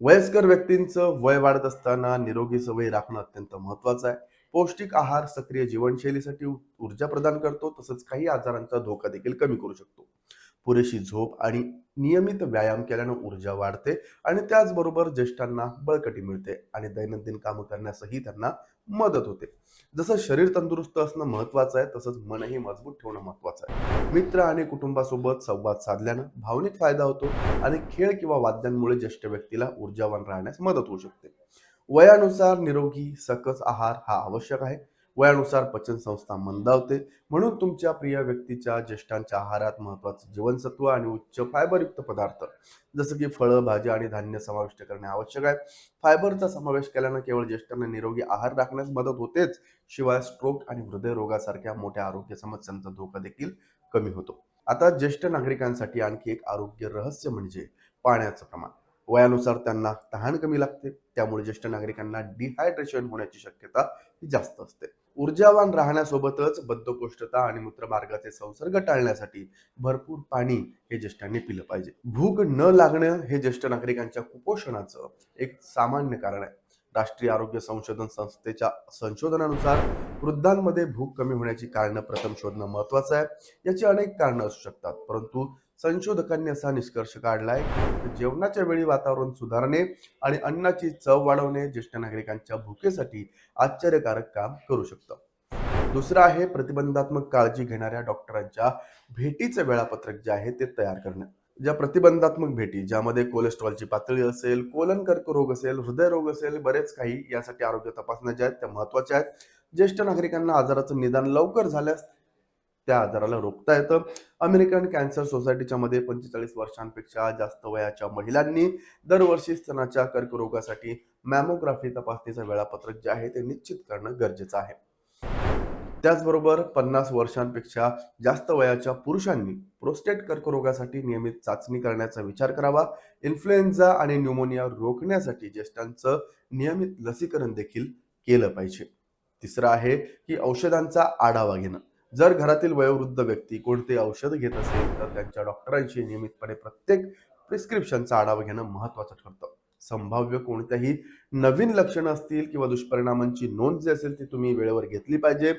वयस्कर व्यक्तींचं वय वाढत असताना निरोगी सवयी राखणं अत्यंत महत्वाचं आहे. पौष्टिक आहार सक्रिय जीवनशैलीसाठी ऊर्जा प्रदान करतो तसंच काही आजारांचा धोका देखील कमी करू शकतो. पुरेशी झोप आणि नियमित व्यायाम केल्यानं ऊर्जा वाढते आणि त्याचबरोबर ज्येष्ठांना बळकटी मिळते आणि दैनंदिन कामं करण्यासही त्यांना मदत होते. जसं शरीर तंदुरुस्त असणं महत्वाचं आहे तसंच मनही मजबूत ठेवणं महत्वाचं आहे. मित्र आणि कुटुंबासोबत संवाद साधल्यानं भावनिक फायदा होतो आणि खेळ किंवा वाद्यांमुळे ज्येष्ठ व्यक्तीला ऊर्जावान राहण्यास मदत होऊ शकते. वयानुसार निरोगी सकस आहार हा आवश्यक आहे. वयानुसार पचनसंस्था मंदावते. म्हणून तुमच्या प्रिय व्यक्तीच्या ज्येष्ठांच्या आहारात महत्वाचं जीवनसत्व आणि उच्च फायबरयुक्त पदार्थ जसं की फळं भाज्या आणि धान्य समाविष्ट करणे आवश्यक आहे. फायबरचा समावेश केल्यानं केवळ ज्येष्ठांना निरोगी आहार राखण्यास मदत होतेच. शिवाय स्ट्रोक आणि हृदयरोगासारख्या मोठ्या आरोग्य समस्यांचा धोका देखील कमी होतो. आता ज्येष्ठ नागरिकांसाठी आणखी एक आरोग्य रहस्य म्हणजे पाण्याचं प्रमाण. वयानुसार त्यांना तहान कमी लागते. त्यामुळे ज्येष्ठ नागरिकांना डिहायड्रेशन होण्याची शक्यता ही जास्त असते. ऊर्जावान राहण्यासोबतच बद्धकोष्ठता आणि मूत्रमार्गाचे संसर्ग टाळण्यासाठी भरपूर पाणी हे ज्येष्ठांनी पिलं पाहिजे. भूक न लागणं हे ज्येष्ठ नागरिकांच्या कुपोषणाचं एक सामान्य कारण आहे. राष्ट्रीय आरोग्य संशोधन संस्थेच्या संशोधनानुसार वृद्धांमध्ये भूक कमी होण्याची कारणं प्रथम शोधणं महत्वाचं आहे. याची अनेक कारणं असू शकतात परंतु संशोधकांनी असा निष्कर्ष काढलाय की जेवणाच्या वेळी वातावरण सुधारणे आणि अन्नाची चव वाढवणे ज्येष्ठ नागरिकांच्या भुकेसाठी आश्चर्यकारक काम करू शकतं. दुसरं आहे प्रतिबंधात्मक काळजी घेणाऱ्या डॉक्टरांच्या भेटीचं वेळापत्रक जे आहे ते तयार करणं. ज्या प्रतिबंधात्मक भेटी ज्यामध्ये कोलेस्ट्रॉलची पातळी असेल कोलन कर्करोग असेल हृदयरोग असेल बरेच काही यासाठी आरोग्य तपासण्या ज्या आहेत त्या महत्त्वाच्या आहेत. ज्येष्ठ नागरिकांना आजाराचं निदान लवकर झाल्यास त्या आजाराला रोखता येतं. अमेरिकन कॅन्सर सोसायटीच्या मध्ये पंचेचाळीस वर्षांपेक्षा जास्त वयाच्या महिलांनी दरवर्षी स्तनाच्या कर्करोगासाठी मॅमोग्राफी तपासणीचं वेळापत्रक जे आहे ते निश्चित करणं गरजेचं आहे. त्याचबरोबर पन्नास वर्षांपेक्षा जास्त वयाच्या पुरुषांनी प्रोस्टेट कर्करोगासाठी नियमित चाचणी करण्याचा विचार करावा. इन्फ्लुएन्झा आणि न्यूमोनिया रोखण्यासाठी ज्येष्ठांचं नियमित लसीकरण देखील केलं पाहिजे. तिसरं आहे की औषधांचा आढावा घेणं. जर घरातील वयोवृद्ध व्यक्ती कोणते औषध घेत असेल तर त्यांच्या डॉक्टरांशी नियमितपणे प्रत्येक प्रिस्क्रिप्शनचा आढावा घेणं महत्वाचं ठरतं. संभाव्य कोणत्याही नवीन लक्षणं असतील किंवा दुष्परिणामांची नोंद जी असेल ती तुम्ही वेळेवर घेतली पाहिजे.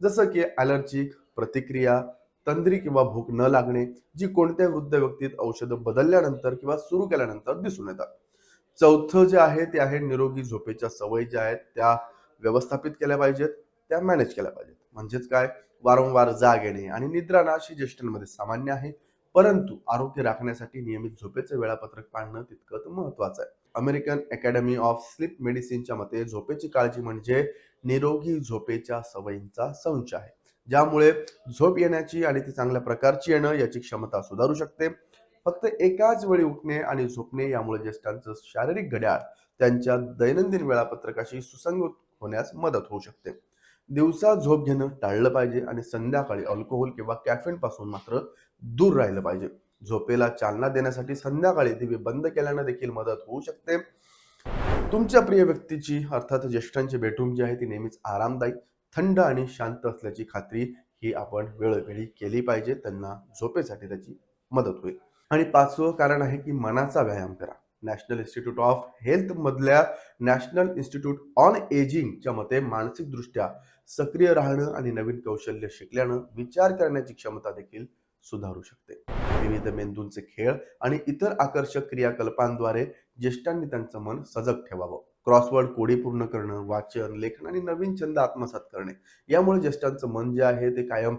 जसं की ॲलर्जिक प्रतिक्रिया तंद्री किंवा भूक न लागणे जी कोणत्या वृद्ध व्यक्तीत औषधं बदलल्यानंतर किंवा सुरू केल्यानंतर दिसून येतात. चौथं जे आहे ते आहे निरोगी झोपेच्या सवयी ज्या आहेत त्या व्यवस्थापित केल्या पाहिजेत त्या मॅनेज केल्या पाहिजेत. म्हणजेच काय? वारंवार जाग येणे आणि निद्रानाश ही ज्येष्ठांमध्ये सामान्य आहे. परंतु आरोग्य राखण्यासाठी नियमित झोपेचं वेळापत्रक पाळणं तितकंच महत्वाचं आहे. अमेरिकन अकॅडमी ऑफ स्लीप मेडिसिनच्या मते झोपेची काळजी म्हणजे निरोगी झोपेच्या सवयींचा संच आहे. ज्यामुळे झोप येण्याची आणि ती चांगल्या प्रकारची येणं याची क्षमता सुधारू शकते. फक्त एकाच वेळी उठणे आणि झोपणे यामुळे ज्येष्ठांचं शारीरिक घड्याळ त्यांच्या दैनंदिन वेळापत्रकाशी सुसंगत होण्यास मदत होऊ शकते. दिवसा झोप घेणं टाळलं पाहिजे आणि संध्याकाळी अल्कोहोल किंवा कॅफेन पासून मात्र दूर राहिलं पाहिजे. झोपेला चालना देण्यासाठी संध्याकाळी दिवे बंद केल्यानं देखील मदत होऊ शकते. तुमच्या प्रिय व्यक्तीची अर्थात ज्येष्ठांची बेडरूम जी आहे ती नेहमीच आरामदायी थंड आणि शांत असल्याची खात्री ही आपण वेळोवेळी केली पाहिजे. त्यांना झोपेसाठी त्याची मदत होईल. आणि पाचवं कारण आहे की मनाचा व्यायाम करा. नॅशनल इन्स्टिट्यूट ऑफ हेल्थ मधल्या नॅशनल इन्स्टिट्यूट ऑन एजिंगच्या मते मानसिकदृष्ट्या सक्रिय राहणं आणि नवीन कौशल्य शिकल्यानं विचार करण्याची क्षमता देखील सुधारू शकते. विविध मेंदूंचे खेळ आणि इतर आकर्षक क्रियाकल्पांद्वारे ज्येष्ठांनी त्यांचं मन सजग ठेवावं. क्रॉसवर्ड कोडी पूर्ण करणं वाचन लेखन आणि नवीन छंद आत्मसात करणे यामुळे ज्येष्ठांचं मन जे आहे ते कायम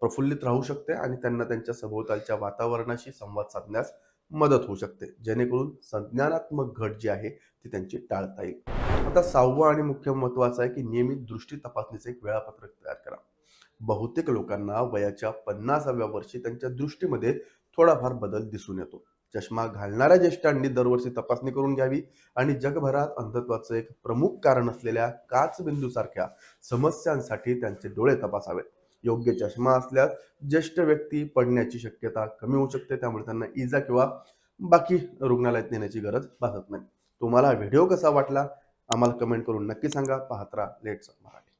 प्रफुल्लित राहू शकते आणि त्यांना त्यांच्या सभोवतालच्या वातावरणाशी संवाद साधण्यास मदत होऊ शकते. जेणेकरून संज्ञानात्मक घट जी आहे ती त्यांची टाळता येईल. आता सहावं आणि मुख्य महत्वाचं आहे की नियमित दृष्टी तपासणीचे एक वेळापत्रक तयार करा. बहुतेक लोकांना वयाच्या पन्नासाव्या वर्षी त्यांच्या दृष्टीमध्ये थोडाफार बदल दिसून येतो. चष्मा घालणाऱ्या ज्येष्ठांनी दरवर्षी तपासणी करून घ्यावी आणि जगभरात अंधत्वाचं एक प्रमुख कारण असलेल्या काचबिंदूसारख्या समस्यांसाठी त्यांचे डोळे तपासावेत. योग्य चष्मा असल्यास ज्येष्ठ व्यक्ती पडण्याची शक्यता कमी होऊ शकते त्यामुळे त्यांना इजा किंवा बाकी रुग्णालयात नेण्याची गरज भासत नाही. तुम्हाला व्हिडिओ कसा वाटला? आम्हाला कमेंट करून नक्की सांगा. पाहत राहा लेट्स मराठी.